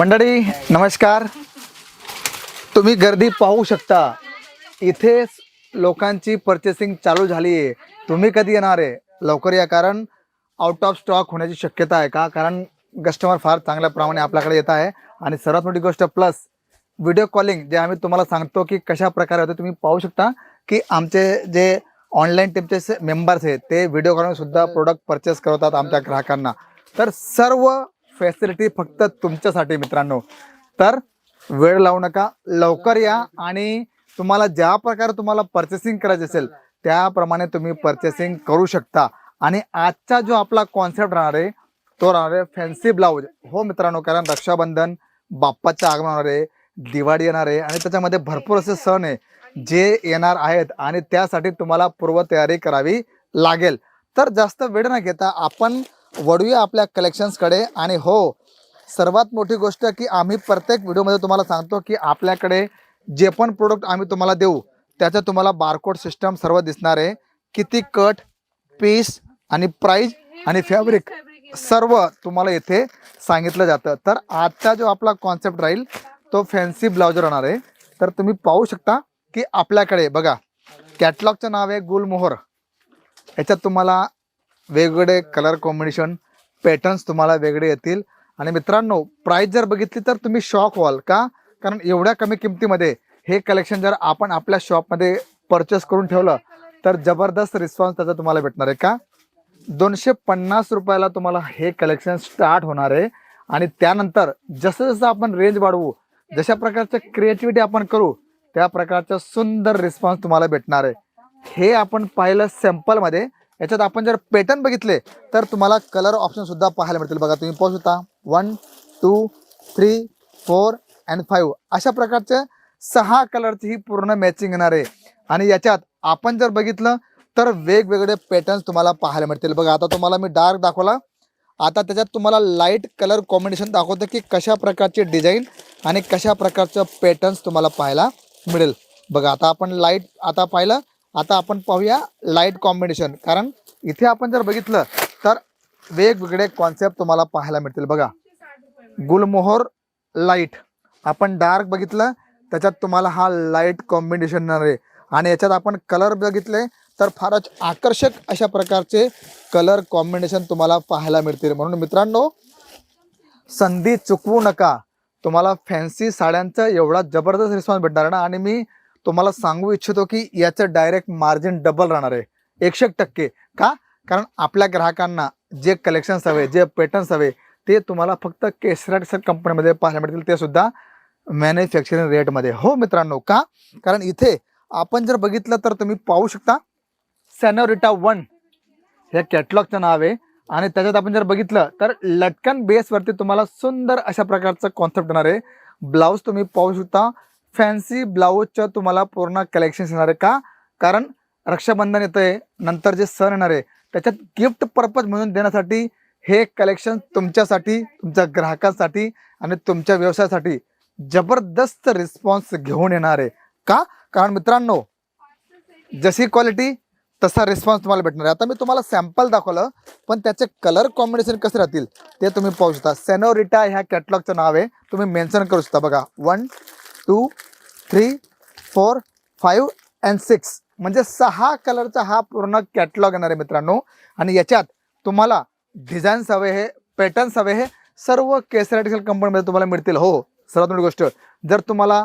मंडळी नमस्कार. तुम्ही गर्दी पाहू शकता. इथे लोकांची पर्चेसिंग चालू झाली आहे. तुम्ही कधी येणार आहे? लवकर या कारण आउट ऑफ स्टॉक होण्याची शक्यता आहे का? कारण कस्टमर फार चांगल्या प्रमाणे आपल्याकडे येत आहे. आणि सर्वात मोठी गोष्ट प्लस व्हिडिओ कॉलिंग जे आम्ही तुम्हाला सांगतो की कशा प्रकारे होते तुम्ही पाहू शकता की आमचे जे ऑनलाईन टीमचे मेंबर्स आहेत ते व्हिडिओ कॉलिंग सुद्धा प्रोडक्ट परचेस करतात आमच्या ग्राहकांना. तर सर्व फॅसिलिटी फक्त तुमच्यासाठी मित्रांनो. तर वेळ लावू नका. लवकर या आणि तुम्हाला ज्या प्रकारे तुम्हाला पर्चेसिंग करायचे असेल त्याप्रमाणे तुम्ही पर्चेसिंग करू शकता. आणि आजचा जो आपला कॉन्सेप्ट राहणार आहे तो राहणार आहे फॅन्सी ब्लाऊज हो मित्रांनो कारण रक्षाबंधन बाप्पाचं आगमन होणार आहे दिवाळी येणार आहे आणि त्याच्यामध्ये भरपूर असे सण आहे जे येणार आहेत आणि त्यासाठी तुम्हाला पूर्वतयारी करावी लागेल. तर जास्त वेळ न घेता आपण वळूया आपल्या कलेक्शन्सकडे आणि हो सर्वात मोठी गोष्ट की आम्ही प्रत्येक व्हिडिओमध्ये तुम्हाला सांगतो की आपल्याकडे जे पण प्रोडक्ट आम्ही तुम्हाला देऊ त्याचं तुम्हाला बारकोड सिस्टम सर्व दिसणार आहे. किती कट पीस आणि प्राईज आणि फॅब्रिक सर्व तुम्हाला इथे सांगितलं जातं. तर आजचा जो आपला कॉन्सेप्ट राहील तो फॅन्सी ब्लाउज राहणार आहे. तर तुम्ही पाहू शकता की आपल्याकडे बघा कॅटलॉगचं नाव आहे गुलमोहर. याच्यात तुम्हाला वेगवेगळे कलर कॉम्बिनेशन पॅटर्न्स तुम्हाला वेगळे येतील. आणि मित्रांनो प्राईस जर बघितली तर तुम्ही शॉक व्हाल का? कारण एवढ्या कमी किमतीमध्ये हे कलेक्शन जर आपण आपल्या शॉपमध्ये परचेस करून ठेवलं तर जबरदस्त रिस्पॉन्स त्याचा तुम्हाला भेटणार आहे का? दोनशे पन्नास रुपयाला तुम्हाला हे कलेक्शन स्टार्ट होणार आहे. आणि त्यानंतर जसं जसं आपण रेंज वाढवू जशा प्रकारच्या क्रिएटिव्हिटी आपण करू त्या प्रकारचा सुंदर रिस्पॉन्स तुम्हाला भेटणार आहे. हे आपण पाहिलं सॅम्पलमध्ये याच्यात आपण जर पॅटर्न बघितले तर तुम्हाला कलर ऑप्शन सुद्धा पाहायला मिळतील. बघा तुम्ही पाहू शकता one two three four and five अशा प्रकारचे सहा कलरची ही पूर्ण मॅचिंग येणार आहे. आणि याच्यात आपण जर बघितलं तर वेगवेगळे पॅटर्न्स तुम्हाला पाहायला मिळतील. बघा आता तुम्हाला मी डार्क दाखवला. आता त्याच्यात तुम्हाला लाइट कलर कॉम्बिनेशन दाखवतं की कशा प्रकारचे डिझाईन आणि कशा प्रकारचं पॅटर्न्स तुम्हाला पाहायला मिळेल. बघा आता आपण लाइट आता पाहिलं. आता आपण पाहूया लाइट कॉम्बिनेशन कारण इथे आपण जर बघितलं तर वेगवेगळे कॉन्सेप्ट तुम्हाला पाहायला मिळतील. बघा गुलमोहर लाइट आपण डार्क बघितलं त्याच्यात तुम्हाला हा लाइट कॉम्बिनेशन येणार आहे. आणि याच्यात आपण कलर बघितले तर फारच आकर्षक अशा प्रकारचे कलर कॉम्बिनेशन तुम्हाला पाहायला मिळतील. म्हणून मित्रांनो संधी चुकवू नका. तुम्हाला फॅन्सी साड्यांचा एवढा जबरदस्त रिस्पॉन्स भेटणार ना. आणि मी तुम्हाला सांगू इच्छितो की याचं डायरेक्ट मार्जिन डबल राहणार आहे. एकशे एक टक्के. का? कारण आपल्या ग्राहकांना जे कलेक्शन्स हवे जे पॅटर्न्स हवे ते तुम्हाला फक्त केसराट सर कंपनीमध्ये पाहायला मिळतील. ते सुद्धा मॅन्युफॅक्चरिंग रेटमध्ये हो मित्रांनो का? कारण इथे आपण जर बघितलं तर तुम्ही पाहू शकता सॅनोरिटा वन हे कॅटलॉगचं नाव आहे. आणि त्याच्यात आपण जर बघितलं तर लटकन बेसवरती तुम्हाला सुंदर अशा प्रकारचं कॉन्सेप्ट येणार आहे. ब्लाऊज तुम्ही पाहू शकता. फॅन्सी ब्लाऊजचं तुम्हाला पूर्ण कलेक्शन येणार आहे. का? कारण रक्षाबंधन येतं आहे नंतर जे सण येणार आहे त्याच्यात गिफ्ट पर्पज म्हणून देण्यासाठी हे कलेक्शन तुमच्यासाठी तुमच्या ग्राहकांसाठी आणि तुमच्या व्यवसायासाठी जबरदस्त रिस्पॉन्स घेऊन येणार आहे. का? कारण मित्रांनो जशी क्वालिटी तसा रिस्पॉन्स तुम्हाला भेटणार आहे. आता मी तुम्हाला सॅम्पल दाखवलं पण त्याचे कलर कॉम्बिनेशन कसे राहतील ते तुम्ही पाहू शकता. सेनोरिटा ह्या कॅटलॉगचं नाव आहे. तुम्ही मेन्शन करू शकता. बघा one two three four five and six म्हणजे सहा कलरचा हा पूर्ण कॅटलॉग येणार आहे मित्रांनो. आणि याच्यात तुम्हाला डिझाईन्स हवे हे पॅटर्न्स हवे हे सर्व केसराटिकल कंपनीमध्ये तुम्हाला मिळतील. हो सर्वात मोठी गोष्ट. जर तुम्हाला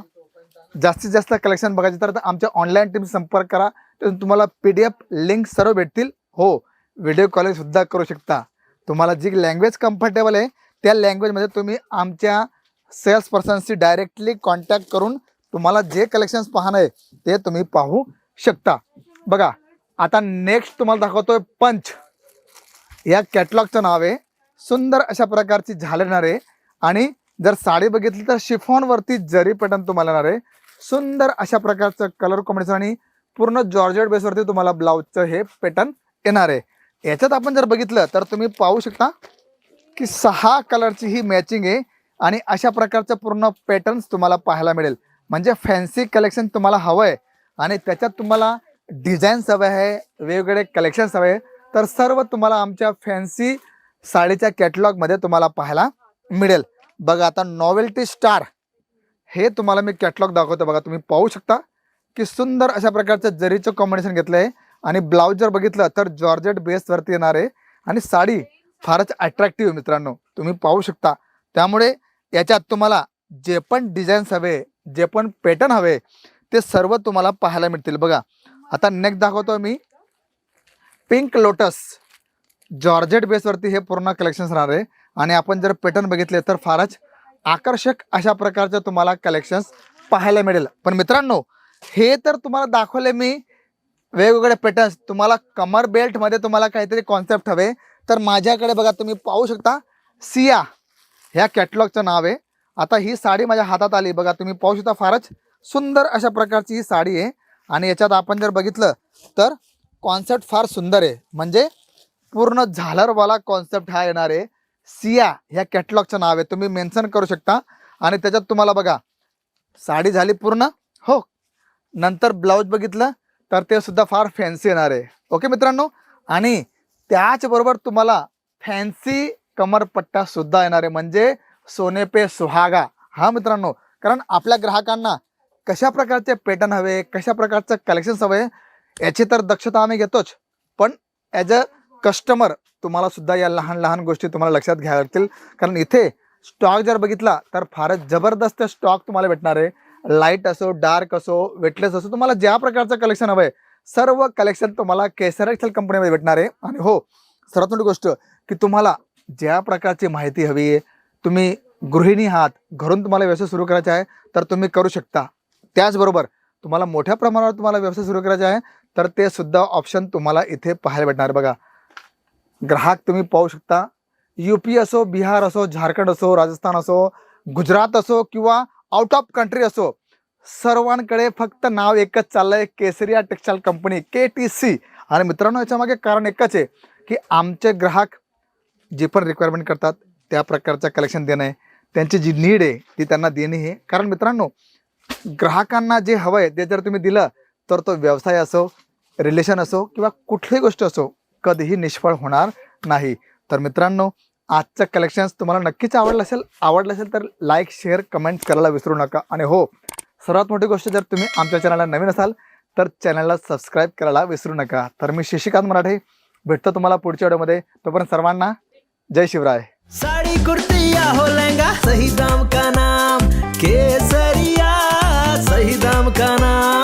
जास्तीत जास्त कलेक्शन बघायचे तर आमच्या ऑनलाईन टीम संपर्क करा. तर तुम्हाला पी डी एफ लिंक सर्व भेटतील. हो व्हिडिओ कॉलिंगसुद्धा करू शकता. तुम्हाला जी लँग्वेज कम्फर्टेबल आहे त्या लँग्वेजमध्ये तुम्ही आमच्या सेल्स पर्सनशी डायरेक्टली कॉन्टॅक्ट करून तुम्हाला जे कलेक्शन्स पाहणं आहे ते तुम्ही पाहू शकता. बघा आता नेक्स्ट तुम्हाला दाखवतोय पंच. या कॅटलॉगचं नाव आहे सुंदर अशा प्रकारची झालं येणार आहे आणि जर साडी बघितली तर शिफॉनवरती जरी पॅटर्न तुम्हाला येणार आहे सुंदर अशा प्रकारचं कलर कॉम्बिनेशन आणि पूर्ण जॉर्जेट बेसवरती तुम्हाला ब्लाऊजचं हे पॅटर्न येणार आहे. याच्यात आपण जर बघितलं तर तुम्ही पाहू शकता की सहा कलरची ही मॅचिंग आहे आणि अशा प्रकारचं पूर्ण पॅटर्न्स तुम्हाला पाहायला मिळेल. म्हणजे फॅन्सी कलेक्शन तुम्हाला हवं आहे आणि त्याच्यात तुम्हाला डिझाईन्स हवे आहे वेगवेगळे कलेक्शन्स हवे तर सर्व तुम्हाला आमच्या फॅन्सी साडीच्या कॅटलॉगमध्ये तुम्हाला पाहायला मिळेल. बघा आता नॉवेल्टी स्टार हे तुम्हाला मी कॅटलॉग दाखवतो बघा. तुम्ही पाहू शकता की सुंदर अशा प्रकारचं जरीचं कॉम्बिनेशन घेतलं आहे आणि ब्लाऊज जर बघितलं तर जॉर्जेट बेसवरती येणार आहे आणि साडी फारच अट्रॅक्टिव्ह मित्रांनो. तुम्ही पाहू शकता. त्यामुळे याच्यात तुम्हाला जे पण डिझाईन्स हवे जे पण पॅटर्न हवे ते सर्व तुम्हाला पाहायला मिळतील. बघा आता नेक्स्ट दाखवतो मी. पिंक लोटस जॉर्जेट बेसवरती हे पूर्ण कलेक्शन्स राहणार आहे. आणि आपण जर पॅटर्न बघितले तर फारच आकर्षक अशा प्रकारचं तुम्हाला कलेक्शन्स पाहायला मिळेल. पण मित्रांनो हे तर तुम्हाला दाखवले मी. वेगवेगळे पॅटर्न्स तुम्हाला कमर बेल्टमध्ये तुम्हाला काहीतरी कॉन्सेप्ट हवे. तर माझ्याकडे बघा तुम्ही पाहू शकता. सिया ह्या कॅटलॉगचं नाव आहे. आता ही साडी माझ्या हातात आली. बघा तुम्ही पाहू शकता फारच सुंदर अशा प्रकारची ही साडी आहे. आणि याच्यात आपण जर बघितलं तर कॉन्सेप्ट फार सुंदर आहे. म्हणजे पूर्ण झालरवाला कॉन्सेप्ट हा येणार आहे. सिया ह्या कॅटलॉगचं नाव आहे. तुम्ही मेन्शन करू शकता. आणि त्याच्यात तुम्हाला बघा साडी झाली पूर्ण हो. नंतर ब्लाऊज बघितलं तर ते सुद्धा फार फॅन्सी येणार आहे. ओके मित्रांनो? आणि त्याचबरोबर तुम्हाला फॅन्सी कमरपट्टा सुद्धा येणार आहे. म्हणजे सोने पे सुहागा. हा मित्रांनो कारण आपल्या ग्राहकांना कशा प्रकारचे पॅटर्न हवे कशा प्रकारचं कलेक्शन्स हवे याची तर दक्षता आम्ही घेतोच. पण ॲज अ कस्टमर तुम्हाला सुद्धा या लहान लहान गोष्टी तुम्हाला लक्षात घ्याव्या लागतील. कारण इथे स्टॉक जर बघितला तर फारच जबरदस्त स्टॉक तुम्हाला भेटणार आहे. लाइट असो डार्क असो वेटलेस असो तुम्हाला ज्या प्रकारचं कलेक्शन हवं आहे सर्व कलेक्शन तुम्हाला केसर एक्सेल कंपनीमध्ये भेटणार आहे. आणि हो सर्वात मोठी गोष्ट की तुम्हाला ज्या प्रकारची माहिती हवी आहे तुम्ही गृहिणी आहात घरून तुम्हाला व्यवसाय सुरू करायचा आहे तर तुम्ही करू शकता. त्याचबरोबर तुम्हाला मोठ्या प्रमाणावर तुम्हाला व्यवसाय सुरू करायचा आहे तर ते सुद्धा ऑप्शन तुम्हाला इथे पाहायला भेटणार बघा. ग्राहक तुम्ही पाहू शकता. यू पी असो बिहार असो झारखंड असो राजस्थान असो गुजरात असो किंवा आउट ऑफ कंट्री असो सर्वांकडे फक्त नाव एकच चाललंय Kesariya textile company K T C आणि मित्रांनो याच्यामागे कारण एकच आहे की आमचे ग्राहक जे पण रिक्वायरमेंट करतात त्या प्रकारचं कलेक्शन देणं आहे. त्यांची जी नीड आहे ती त्यांना देणे हे कारण मित्रांनो ग्राहकांना जे हवं आहे ते जर तुम्ही दिलं तर तो व्यवसाय असो रिलेशन असो किंवा कुठलीही गोष्ट असो कधीही निष्फळ होणार नाही. तर मित्रांनो आजचं कलेक्शन्स तुम्हाला नक्कीच आवडलं असेल आवडलं असेल तर लाईक शेअर कमेंट करायला विसरू नका. आणि हो सर्वात मोठी गोष्ट जर तुम्ही आमच्या चॅनलला नवीन असाल तर चॅनलला सबस्क्राईब करायला विसरू नका. तर मी शशिकांत मराठे भेटतो तुम्हाला पुढच्या व्हिडिओमध्ये. तोपर्यंत सर्वांना जय शिवराय. साड़ी कुर्ती या हो लहंगा सही दाम का नाम? केसर सही दाम का नाम